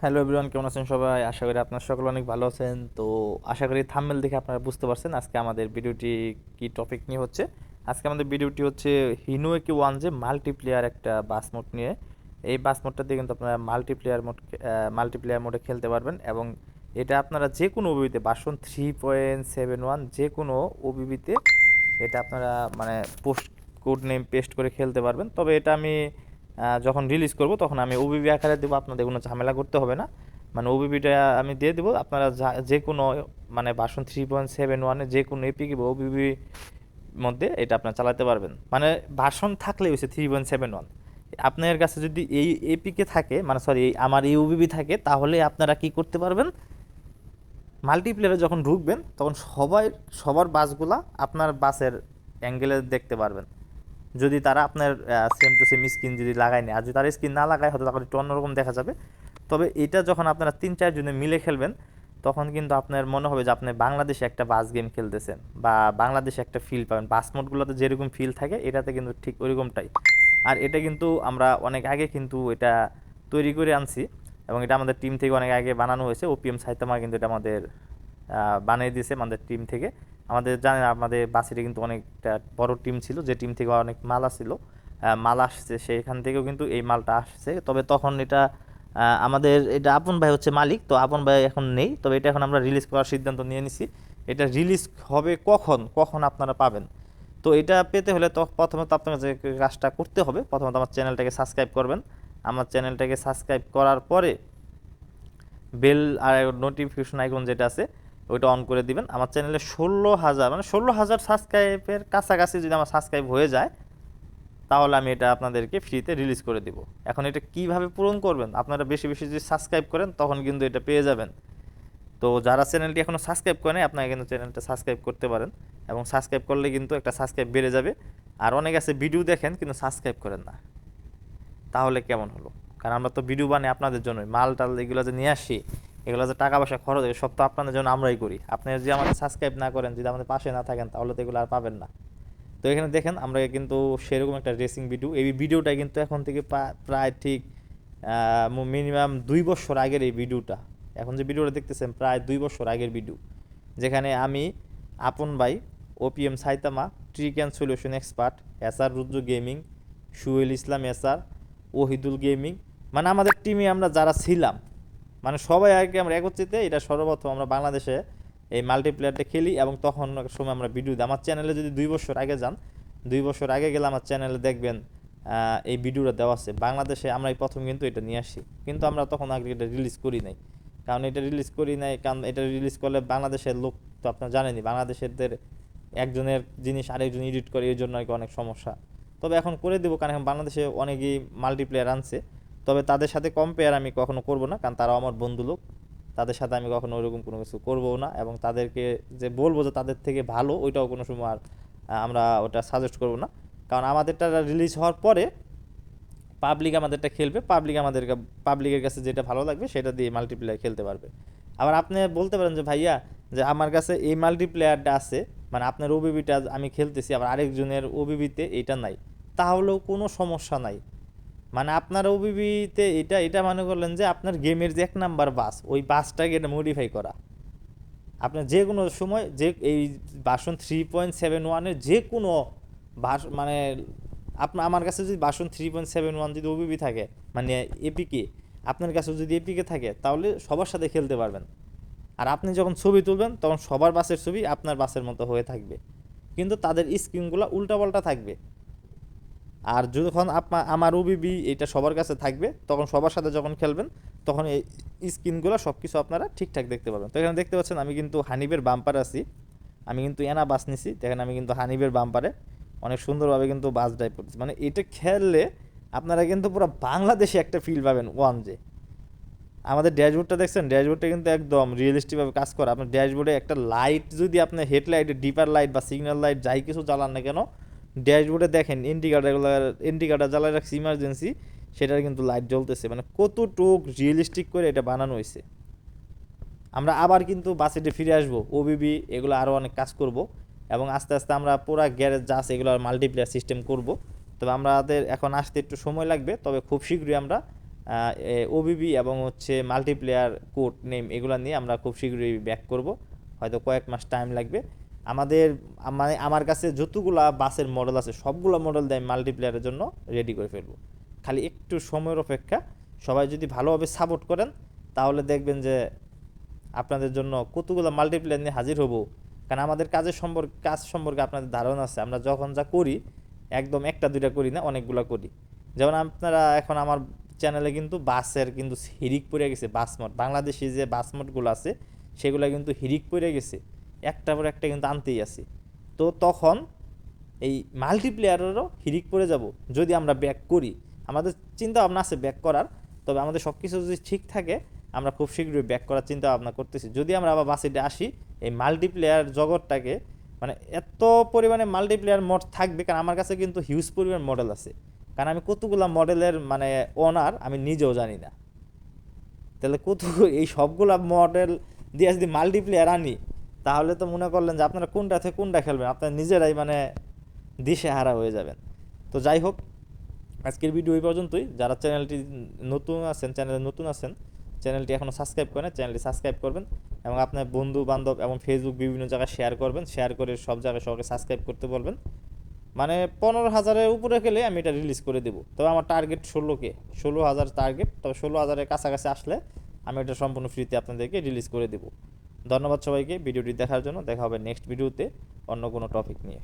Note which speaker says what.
Speaker 1: Hello everyone কেমন আছেন সবাই? আশা করি আপনার সকলে অনেক ভালো আছেন। তো আশা করি থাম্বেল দেখে আপনারা বুঝতে পারছেন আজকে আমাদের ভিডিওটি কি টপিক নিয়ে হচ্ছে। আজকে আমাদের ভিডিওটি হচ্ছে হিনো একি ওয়ান যে মাল্টিপ্লেয়ার একটা বাস মোড নিয়ে। এই বাস মোডটা দিয়ে কিন্তু আপনারা মাল্টিপ্লেয়ার মোড মাল্টিপ্লেয়ার মোডে খেলতে পারবেন এবং এটা আপনারা যে কোনো ওবিবিতে বাসন থ্রি পয়েন্ট সেভেন ওয়ান যে কোনো ওবিবিতে এটা আপনারা মানে পোস্ট কোড নেম পেস্ট করে খেলতে পারবেন। তবে এটা আমি যখন রিলিজ করব, তখন আমি ওবিবি আকারে দেবো। আপনাদের কোনো ঝামেলা করতে হবে না। মানে ওবিবিটা আমি দিয়ে দেবো। আপনারা যা- কোনো মানে বাসন থ্রি পয়েন্ট সেভেন ওয়ানে যে কোনো এপিক বা ওবিবি মধ্যে এটা আপনারা চালাতে পারবেন। মানে ভার্সন থাকলে হচ্ছে থ্রি পয়েন্ট সেভেন ওয়ান আপনার কাছে যদি এই এপিকে থাকে মানে সরি আমার এই ওবিবি থাকে, তাহলে আপনারা কি করতে পারবেন? মাল্টিপ্লেয়ারে যখন ঢুকবেন, তখন সবাই, সবার বাসগুলা আপনার বাসের অ্যাঙ্গেলে দেখতে পারবেন। যদি তারা আপনার সেম টু সেম স্কিন যদি লাগায় নেয়, আর যদি তারা স্কিন না লাগায়, হয়তো তখন একটু অন্যরকম দেখা যাবে। তবে এটা যখন আপনারা তিন চারজনে মিলে খেলবেন, তখন কিন্তু আপনার মনে হবে যে আপনি বাংলাদেশে একটা বাস গেম খেলতেছেন, বা বাংলাদেশে একটা ফিল পাবেন। বাস মোডগুলোতে যেরকম ফিল থাকে, এটাতে কিন্তু ঠিক ওইরকমটাই। আর এটা কিন্তু আমরা অনেক আগে কিন্তু এটা তৈরি করে আনছি, এবং এটা আমাদের টিম থেকে অনেক আগে বানানো হয়েছে। ওপিএম সাইতামা কিন্তু এটা আমাদের বানিয়ে দিয়েছে আমাদের টিম থেকে। আমাদের জানেন, আমাদের বাসিরে কিন্তু অনেকটা বড় টিম ছিল, যে টিম থেকে অনেক মাল আসছিল। মাল আসছে, সেখান থেকেও কিন্তু এই মালটা আসছে। তবে তখন এটা আমাদের, এটা আপন ভাই হচ্ছে মালিক, তো আপন ভাই এখন নেই। তবে এটা এখন আমরা রিলিজ করার সিদ্ধান্ত নিয়ে নিছি। এটা রিলিজ হবে কখন? কখন আপনারা পাবেন? তো এটা পেতে হলে তো প্রথমে তো আপনাকে যে কাজটা করতে হবে। প্রথমত আমার চ্যানেলটাকে সাবস্ক্রাইব করবেন। আমার চ্যানেলটাকে সাবস্ক্রাইব করার পরে বেল আর নোটিফিকেশন আইকন যেটা আছে ওইটা অন করে দিবেন। আমার চ্যানেলে ষোলো হাজার মানে ষোলো হাজার সাবস্ক্রাইবের কাছাকাছি যদি আমার সাবস্ক্রাইব হয়ে যায়, তাহলে আমি এটা আপনাদেরকে ফ্রিতে রিলিজ করে দিব। এখন এটা কীভাবে পূরণ করবেন? আপনারা বেশি বেশি যদি সাবস্ক্রাইব করেন, তখন কিন্তু এটা পেয়ে যাবেন। তো যারা চ্যানেলটি এখনও সাবস্ক্রাইব করেন আপনারা কিন্তু চ্যানেলটা সাবস্ক্রাইব করতে পারেন এবং সাবস্ক্রাইব করলে কিন্তু একটা সাবস্ক্রাইব বেড়ে যাবে। আর অনেক আছে ভিডিও দেখেন, কিন্তু সাবস্ক্রাইব করেন না। তাহলে কেমন হলো? কারণ আমরা তো ভিডিও বানাই আপনাদের জন্যই। মাল টাল এগুলো যে নিয়ে আসি এগুলো যে টাকা পয়সা খরচ সব তো আপনাদের জন্য আমরাই করি। আপনি যদি আমাদের সাবস্ক্রাইব না করেন, যদি আমাদের পাশে না থাকেন, তাহলে তো এগুলো আর পাবেন না। তো এখানে দেখেন, আমরা কিন্তু সেরকম একটা রেসিং ভিডিও এই ভিডিওটা কিন্তু এখন থেকে প্রায় ঠিক মিনিমাম দুই বছর আগের এই ভিডিওটা এখন যে ভিডিওটা দেখতেছেন, প্রায় দুই বছর আগের ভিডিও যেখানে আমি, আপন ভাই OPM Saitama trick and solution expert S R Rudra gaming Suhel Islam S R Ohidul gaming মানে আমাদের টিমে আমরা যারা ছিলাম মানে সবাই আগে আমরা একত্রিত এটা সর্বপ্রথম আমরা বাংলাদেশে এই মাল্টিপ্লেয়ারটা খেলি এবং তখন সময় আমরা ভিডিও আমার চ্যানেলে যদি দুই বছর আগে যান, দুই বছর আগে গেলে আমার চ্যানেলে দেখবেন এই ভিডিওটা দেওয়া আছে। বাংলাদেশে আমরা এই প্রথম কিন্তু এটা নিয়ে আসি। কিন্তু আমরা তখন আগে এটা রিলিজ করি নাই। কারণ এটা রিলিজ করি নাই, কারণ এটা রিলিজ করলে বাংলাদেশের লোক তো আপনার জানেনই, বাংলাদেশেরদের একজনের জিনিস আরেকজন এডিট করে এই জন্য অনেক সমস্যা। তবে এখন করে দেবো, কারণ এখন বাংলাদেশে অনেকেই মাল্টিপ্লেয়ার আনছে। তবে তাদের সাথে কম্পেয়ার আমি কখনো করব না, কারণ তারাও আমার বন্ধু লোক। তাদের সাথে আমি কখনো ওইরকম কোনো কিছু করব না এবং তাদেরকে যে বলব যে তাদের থেকে ভালো, ওইটাও কোনো সময় আর আমরা ওটা সাজেস্ট করব না। কারণ আমাদেরটা রিলিজ হওয়ার পরে পাবলিক আমাদেরটা খেলবে পাবলিক আমাদের পাবলিকের কাছে যেটা ভালো লাগবে সেটা দিয়ে মাল্টিপ্লেয়ার খেলতে পারবে। আবার আপনি বলতে পারেন যে, ভাইয়া, যে আমার কাছে এই মাল্টিপ্লেয়ারটা আছে মানে আপনার ওবিবিটা আমি খেলতেছি, আবার আরেকজনের ওবিবিতে এটা নাই। তাহলেও কোনো সমস্যা নাই। মানে আপনার ওবিবিতে এটা এটা মনে করলেন যে আপনার গেমের যে এক নাম্বার বাস, ওই বাসটাকে এটা মডিফাই করা। আপনার যে কোনো সময় যে, এই বাসন থ্রি পয়েন্ট সেভেন ওয়ানের যে কোনো বাস মানে আপনার আমার কাছে যদি version three point seven one যদি ওবিবি থাকে মানে এপিকে আপনার কাছে যদি এপিকে থাকে, তাহলে সবার সাথে খেলতে পারবেন। আর আপনি যখন ছবি তুলবেন, তখন সবার বাসের ছবি আপনার বাসের মতো হয়ে থাকবে। কিন্তু তাদের স্ক্রিনগুলো উল্টাপাল্টা থাকবে। আর যখন আপনা, আমার ওবিবি এটা সবার কাছে থাকবে, তখন সবার সাথে যখন খেলবেন, তখন এই স্ক্রিনগুলো সব কিছু আপনারা ঠিকঠাক দেখতে পাবেন। তো এখানে দেখতে পাচ্ছেন আমি কিন্তু হানিবের বাম্পার আছি। আমি কিন্তু এনা বাস নিছি, দেখেন আমি কিন্তু হানিবের বাম্পারে অনেক সুন্দরভাবে কিন্তু বাস ড্রাইভ করতেছি। মানে এটা খেললে আপনারা কিন্তু পুরো বাংলাদেশে একটা ফিল পাবেন ওয়ান যে। আমাদের ড্যাশবোর্ডটা দেখছেন? ড্যাশবোর্ডটা কিন্তু একদম রিয়েলিস্টিকভাবে কাজ করে। আপনার ড্যাশবোর্ডে একটা লাইট যদি আপনার হেডলাইট ডিপার লাইট বা সিগন্যাল লাইট যাই কিছু জ্বালান না কেন ড্যাশবোর্ডে দেখেন ইন্ডিকেটার ইন্ডিকেটার জ্বালায় রাখছে ইমার্জেন্সি সেটার কিন্তু লাইট জ্বলতেছে। মানে কতটুক রিয়েলিস্টিক করে এটা বানানো হয়েছে আমরা আবার কিন্তু বাসেটে ফিরে আসব ওবিবি এগুলো আরও অনেক কাজ করব। এবং আস্তে আস্তে আমরা পুরা গ্যারেজ আছে এগুলো মাল্টিপ্লেয়ার সিস্টেম করব। তবে আমাদের এখন আসতে একটু সময় লাগবে, তবে খুব শীঘ্রই আমরা ওবিবি এবং হচ্ছে মাল্টিপ্লেয়ার কোড নেম এগুলো নিয়ে আমরা খুব শীঘ্রই ব্যাক করব। হয়তো কয়েক মাস টাইম লাগবে। আমাদের মানে আমার কাছে যতগুলা বাসের মডেল আছে, সবগুলো মডেল দিয়ে মাল্টিপ্লেয়ারের জন্য রেডি করে ফেলব। খালি একটু সময়ের অপেক্ষা, সবাই যদি ভালোভাবে সাপোর্ট করেন, তাহলে দেখবেন যে আপনাদের জন্য কতগুলো মাল্টিপ্লেয়ার নিয়ে হাজির হব। কারণ আমাদের কাজের সম্পর্কে, কাজ সম্পর্কে আপনাদের ধারণা আছে, আমরা যখন যা করি, একদম একটা, দুইটা করি না, অনেকগুলো করি। যেমন আপনারা এখন আমার চ্যানেলে কিন্তু বাসের কিন্তু হিরিক পড়ে গেছে, বাস মোড বাংলাদেশি যে বাস মোডগুলো আছে, সেগুলো কিন্তু হিরিক পড়ে গেছে। একটা পর একটা কিন্তু আনতেই আছি তো তখন এই মাল্টিপ্লেয়ারেরও হিরিক পড়ে যাব যদি আমরা ব্যাক করি। আমাদের চিন্তা ভাবনা আছে ব্যাক করার, তবে আমাদের সব কিছু যদি ঠিক থাকে, আমরা খুব শীঘ্রই ব্যাক করার চিন্তা ভাবনা করতেছি। যদি আমরা আবার বাসিটে আসি, এই মাল্টিপ্লেয়ার জগৎটাকে মানে এত পরিমাণে মাল্টিপ্লেয়ার মোড থাকবে, কারণ আমার কাছে কিন্তু হিউজ পরিমাণ মডেল আছে। কারণ আমি কতগুলা মডেলের মানে ওনার আমি নিজেও জানি না। তাহলে কত, এই সবগুলা মডেল দিয়ে যদি মাল্টিপ্লেয়ার আনি তাহলে তো মনে করলেন যে আপনারা কোনটা থেকে কোনটা খেলবেন? আপনারা নিজেরাই মানে দিশে হারা হয়ে যাবেন। তো যাই হোক, আজকের ভিডিও এই পর্যন্তই। যারা চ্যানেলটি নতুন আছেন, চ্যানেলে নতুন আছেন, চ্যানেলটি এখনও সাবস্ক্রাইব করেন চ্যানেলটি সাবস্ক্রাইব করবেন এবং আপনার বন্ধু, বান্ধব এবং ফেসবুক বিভিন্ন জায়গায় শেয়ার করবেন। শেয়ার করে সব জায়গায় সবাইকে সাবস্ক্রাইব করতে বলবেন। মানে পনেরো হাজারের উপরে গেলে আমি এটা রিলিজ করে দেবো। তবে আমার টার্গেট ষোলোকে, ষোলো হাজার টার্গেট তবে ষোলো হাজারের কাছাকাছি আসলে আমি এটা সম্পূর্ণ ফ্রিতে আপনাদেরকে রিলিজ করে দেবো। ধন্যবাদ সবাইকে ভিডিওটি দেখার জন্য দেখা হবে নেক্সট ভিডিওতে অন্য কোনো টপিক নিয়ে।